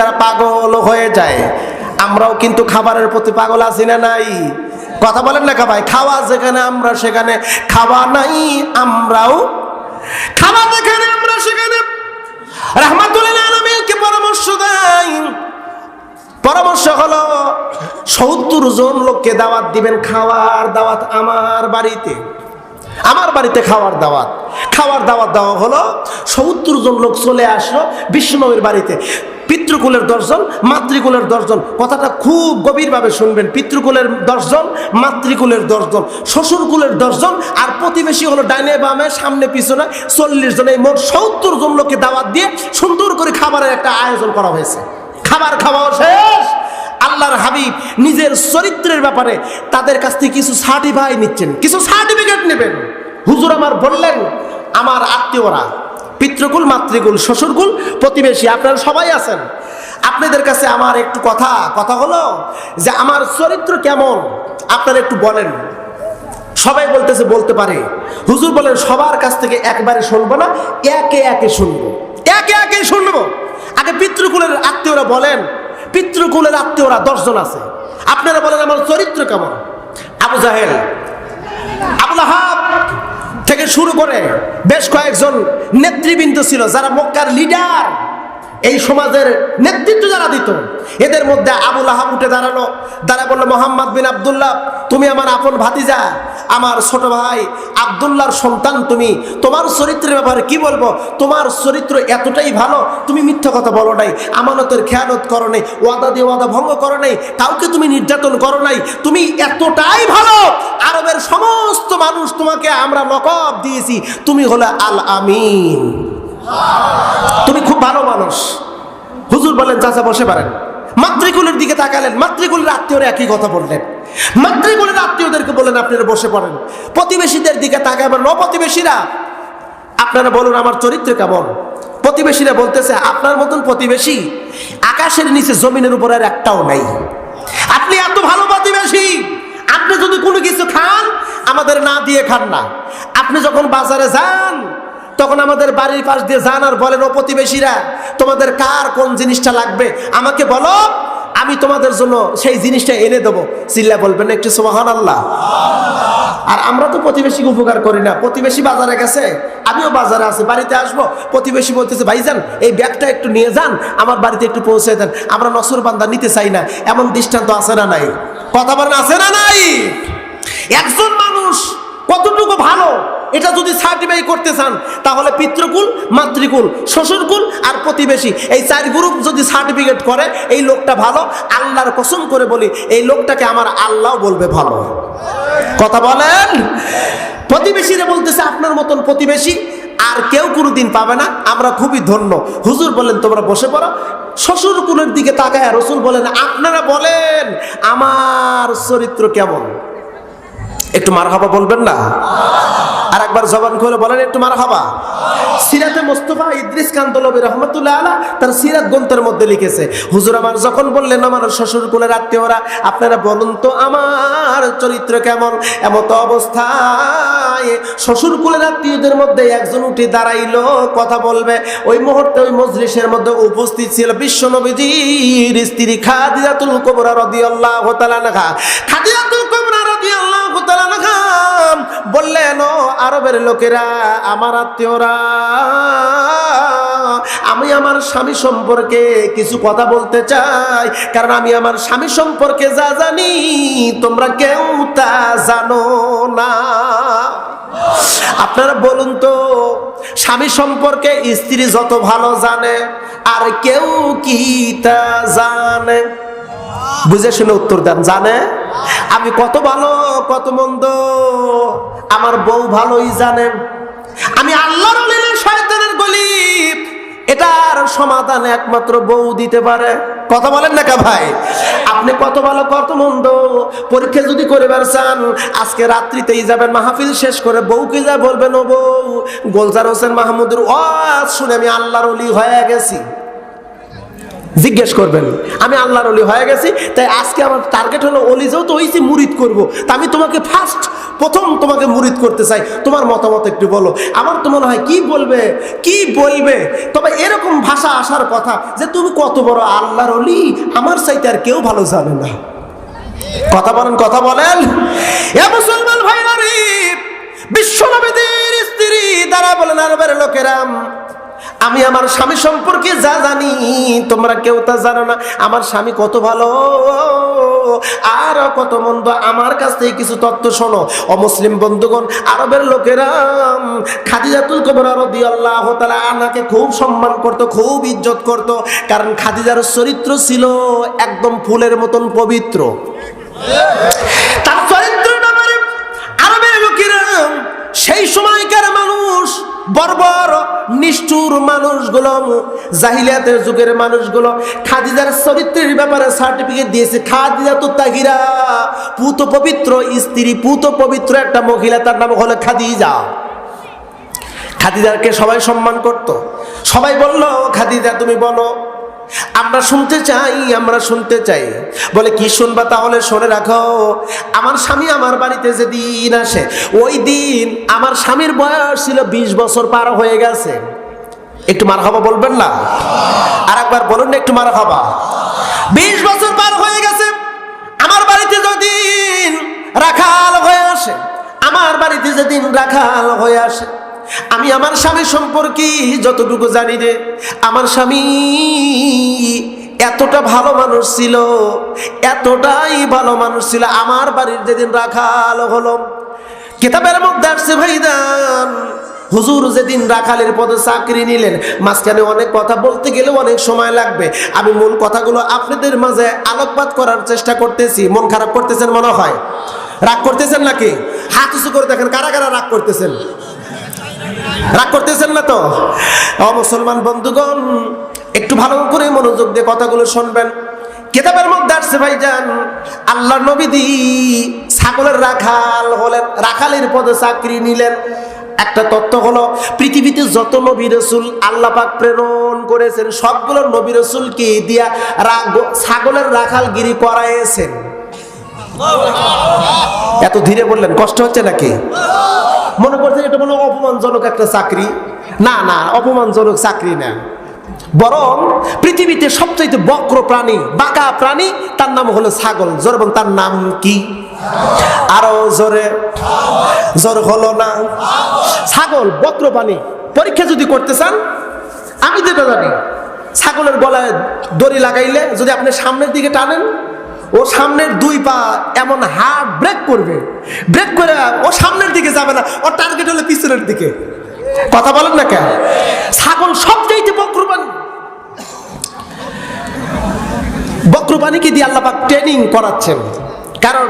তারা পাগল হয়ে যায়। আমরাও কিন্তু খাবারের প্রতি পাগল আছি না নাই? কথা বলেন না ভাই, খাওয়া যেখানে আমরা সেখানে, খাওয়া নাই, আমরাও খাওয়া যেখানে আমরা সেখানে। রহমাতুল্লাহ পরামর্শ দেয়। পরামর্শ হলো, সত্তর জন লোককে দাওয়াত দিবেন খাওয়ার দাওয়াত আমার বাড়িতে। আমার বাড়িতে খাওয়ার দাওয়াত। খাওয়ার দাওয়াত দেওয়া হলো, সত্তর জন লোক চলে আসলো বিষ্ণুনবীর বাড়িতে। পিতৃকুলের দশজন, মাতৃকুলের দশজন। কথাটা খুব গভীরভাবে শুনবেন। পিতৃকুলের দশজন, মাতৃকুলের দশজন। শ্বশুরকুলের দশজন আর প্রতিবেশী হলো ডাইনে বামে, সামনে পিছনে চল্লিশ জন। এই মোট সত্তর জন লোককে দাওয়াত দিয়ে সুন্দর করে খাবারের একটা আয়োজন করা হয়েছে। খাবার খাওয়া শেষ। আল্লাহর হাবিব নিজের চরিত্রের ব্যাপারে তাদের কাছ থেকে কিছু সার্টিফাই নিচ্ছেন। কিছু সার্টিফিকেট নেবেন। হুজুর আমার বললেন, আমার আত্মীয়রা পিতৃকুল, মাতৃকুল, শ্বশুরকুল, প্রতিবেশী, আপনারা সবাই আছেন। আপনাদের কাছে আমার একটু কথা কথা হলো যে আমার চরিত্র কেমন? আপনারা একটু বলেন। সবাই বলতেছে, বলতে পারে। হুজুর বলেন, সবার কাছ থেকে একবারে শুনব না, একে একে শুনব। একে একে শুনব। আগে পিতৃকুলের আত্মীয়রা বলেন, পিতৃকুলের আত্মীয়রা দশজন আছে। আপনারা বলেন, আমার চরিত্র কেমন? আবু জাহেল, আবুল আহাব থেকে শুরু করে বেশ কয়েকজন নেতৃবৃন্দ ছিল, যারা মক্কার লিডার এই সমাজের নেতৃত্ব যারা দিত এদের মধ্যে আবুল আহাব উঠে দাঁড়াল। দাঁড়া বলল, মোহাম্মদ বিন আবদুল্লাহ, তুমি আমার আপন ভাতিজা। আমার ছোট ভাই আবদুল্লাহর সন্তান তুমি। তোমার চরিত্রের ব্যাপারে কি বলব? তোমার চরিত্র এতটাই ভালো, তুমি মিথ্যা কথা বলো নাই। আমানতের খেয়ালত করো নাই, ওয়াদা দিয়ে ওয়াদা ভঙ্গ করো নাই, কাউকে তুমি নির্যাতন করো নাই। তুমি এতটাই ভালো, আরবের সমস্ত মানুষ তোমাকে আমরা লকব দিয়েছি। তুমি হলে আল আমিন। তুমি খুব ভালো মানুষ। হুজুর বলেন চাচা, বসে পারেন। মাতৃকুলের দিকে তাকালেন, মাতৃকুলের আত্মীয়রা একই কথা বললেন। মাতৃকুলের আত্মীয়দেরকে বলেন আপনারা বসে পড়েন। প্রতিবেশীদের দিকে তাকাবেন অপ্রতিবেশীরা আপনারা বলুন আমার চরিত্র কেমন? প্রতিবেশীরা বলতেছে, আপনার মতন প্রতিবেশী আকাশের নিচে জমিনের উপর আর একটাও নাই। আপনি এত ভালো প্রতিবেশী, আপনি যদি কোনো কিছু খান, আমাদের না দিয়ে খান না। আপনি যখন বাজারে যান তখন আমাদের বাড়ির পাশ দিয়ে যান আর বলেন, ও প্রতিবেশীরা, তোমাদের কার কোন জিনিসটা লাগবে? আমাকে বলো, আমি তোমাদের জন্য সেই জিনিসটা এনে দেবো। চিল্লা বলবেন একটু সোহান আল্লাহ আর আমরা তো প্রতিবেশীকে উপকার করি না। প্রতিবেশী বাজারে গেছে, আমিও বাজারে আছি, বাড়িতে আসব। প্রতিবেশী বলতেছে, ভাইজান, এই ব্যাগটা একটু নিয়ে যান, আমার বাড়িতে একটু পৌঁছে দেন। আমরা নসর বান্দা নিতে চাই না, এমন দৃষ্টান্ত আছে না নাই? কথা বলেন, আছে না নাই? একজন মানুষ কতটুকু ভালো এটা যদি সার্টিফাই করতে চান, তাহলে পিতৃকুল, মাতৃকুল, শ্বশুরকুল আর প্রতিবেশী, এই চার গ্রুপ যদি সার্টিফিকেট করে, এই লোকটা ভালো, আল্লাহর কসম করে বলি, এই লোকটাকে আমার আল্লাহ বলবে ভালো। কথা বলেন? প্রতিবেশীরা বলতেছে, আপনার মতন প্রতিবেশী আর কেউ কোনোদিন পাবে না, আমরা খুবই ধন্য। হুজুর বলেন তোমরা বসে পড়ো। শ্বশুর কুলের দিকে তাকায় রসুল বলেন, আপনারা বলেন, আমার চরিত্র কেমন? একটু মার বলবেন না? আর একবার জবান খুলে বলেন, একটু মার হাবা সিরাতে মোস্তফা ইদ্রিস কান্তলবী রহমতুল্লাহ আলা তার সিরাত গ্রন্থের মধ্যে লিখেছে, হুজুর আমার যখন বললেন, আমার শ্বশুর কুলের আত্মীয়রা, আপনারা বলুন তো আমার চরিত্র কেমন? এমত অবস্থায় শ্বশুর কুলের আত্মীয়দের মধ্যে একজন উঠে দাঁড়াইলো, কথা বলবে। ওই মুহূর্তে ওই মজলিসের মধ্যে উপস্থিত ছিল বিশ্ব নবীজির স্ত্রী খাদিজাতুল কুবরা রাদিয়াল্লাহু তাআলা আনহা খাদিজাতুল কুবরা রাদিয়াল্লাহু তাআলা আনহা বললেন আরবের লোকেরা, আমার আত্মীয়রা, আমি আমার স্বামী সম্পর্কে কিছু কথা বলতে চাই, কারণ আমি আমার স্বামী সম্পর্কে যা জানি, তোমরা কেউ তা জানো না। আপনারা বলুন তো, স্বামী সম্পর্কে স্ত্রী যত ভালো জানে, আর কেউ কি তা জানে? বুঝে শুনে উত্তর দেন, জানে? আমি কত ভালো, কত মন্দ, আমার বউ ভালোই জানে। আমি আল্লাহর শয়তানের গলি এটার সমাধান একমাত্র বউ দিতে পারে। কথা বলেন না কা ভাই? আপনি কত ভালো, কত মন্দ, পরীক্ষা যদি করিবার চান, আজকে রাত্রিতেই যাবেন, মাহফিল শেষ করে বউকে যা বলবেন, ও বউ, গোলজার হোসেন মাহমুদের ওয়াজ শুনে আমি আল্লাহর অলি হয়ে গেছি। জিজ্ঞেস করবেন, আমি আল্লাহর অলি হয়ে গেছি, তাই আজকে আমার টার্গেট হলো অলি, যেহেতু হয়েছি মুরিদ করব। তা আমি তোমাকে ফার্স্ট প্রথম তোমাকে মুরিদ করতে চাই। তোমার মতামত একটু বলো। আমার তো মনে হয়, কি বলবে? কি বলবে? তবে এরকম ভাষা আসার কথা যে, তুমি কত বড় আল্লাহর অলি, আমার চাইতে আর কেউ ভালো জানে না। কথা বলেন কথা বলেন। এ মুসলমান ভাইরা বিশ্বনবীদের স্ত্রী দ্বারা বলেন, আরবের লোকেরাম আমি আমার স্বামী সম্পর্কে যা জানি, তোমরা কেউ তা জানো না। আমার স্বামী কত ভালো, আর কত মন্দ, আমার কাছ থেকে কিছু তত্ত্ব শোনো। অমুসলিম বন্ধুগণ, আরবের লোকেরা খাদিজাতুল কবরা রাদিয়াল্লাহু তাআলা আনাকে খুব সম্মান করত, খুব ইজ্জত করত, কারণ খাদিজার চরিত্র ছিল একদম ফুলের মতন পবিত্র। তার চরিত্র আরবের লোকেরা সেই মানুষ বর্বর নিষ্ঠুর মানুষগুলো, জাহিলিয়াতের যুগের মানুষগুলো, খাদিজার চরিত্রের ব্যাপারে সার্টিফিকেট দিয়েছে। খাদিজা তো তাহিরা পুত পবিত্র স্ত্রী, পুত পবিত্র একটা মহিলা, তার নাম হলো খাদিজা। খাদিদারকে সবাই সম্মান করত। সবাই বলল, খাদিজা, তুমি বলো আমরা শুনতে চাই, আমরা শুনতে চাই। বলে, কি শুনবা তাহলে শুনে রাখো, আমার স্বামী আমার বাড়িতে যে দিন আসে, ওই দিন আমার স্বামীর বয়স ছিল বিশ বছর পার হয়ে গেছে। একটু মার খাবা বলবেন না? আর একবার বলুন না একটু মার খাবা বিশ বছর পার হয়ে গেছে, আমার বাড়িতে যেদিন রাখাল হয়ে আসে, আমার বাড়িতে যেদিন রাখাল হয়ে আসে আমি আমার স্বামী সম্পর্কে যতটুকু জানি রে, আমার স্বামী এতটা ভালো মানুষ ছিল, এতটাই ভালো মানুষ ছিল। আমার বাড়ির যেদিন রাখাল হলো, কিতাবের মধ্যে আসছে ভাইদান হুজুর যেদিন রাখালের পদে চাকরি নিলেন, মাঝখানে অনেক কথা বলতে গেলে অনেক সময় লাগবে। আমি মূল কথাগুলো আপনাদের মাঝে আলোকপাত করার চেষ্টা করতেছি। মন খারাপ করতেছেন মনে হয়? রাগ করতেছেন নাকি? হাত উঁচু করে দেখেন, কারা কারা রাগ করতেছেন? রাগ করতেছেন না তো? মুসলমান বন্ধুগণ, একটু ভালো করে মনোযোগ দিয়ে কথাগুলো শুনবেন। কেতাবের মধ্যে আসছে, ভাইজান আল্লাহ নবীদি ছাগলের রাখাল হলেন, রাখালের পদে চাকরি নিলেন। একটা তত্ত্ব হলো, পৃথিবীতে যত নবী রসুল আল্লাহ পাক প্রেরণ করেছেন, সবগুলো নবী রসুলকে দিয়া ছাগলের রাখালগিরি করাইছেন এত ধীরে বললেন, কষ্ট হচ্ছে নাকি? মনে করছেন এটা মনে অপমানজনক একটা চাকরি? না না, অপমানজনক চাকরি না। বরং পৃথিবীতে সবচাইতে বক্র প্রাণী, বাঁকা প্রাণী, তার নাম হলো ছাগল। জোর এবং তার নাম কি? আরও জোরে। জোর হলো না। ছাগল, বক্র প্রাণী। পরীক্ষা যদি করতে চান, আমি যেটা জানি। ছাগলের গলায় দড়ি লাগাইলে যদি আপনি সামনের দিকে টানেন ও সামনের দুই পা এমন হার্ড ব্রেক করবে। ব্রেক করে ও সামনের দিকে যাবে না ও টার্গেট হলে পিছনের দিকে। কথা বলেন না কেন? ছাগল সবচেয়ে বক্রবাণী বক্রবাণীকে দিয়ে আল্লাপাক ট্রেনিং করাচ্ছেন। কারণ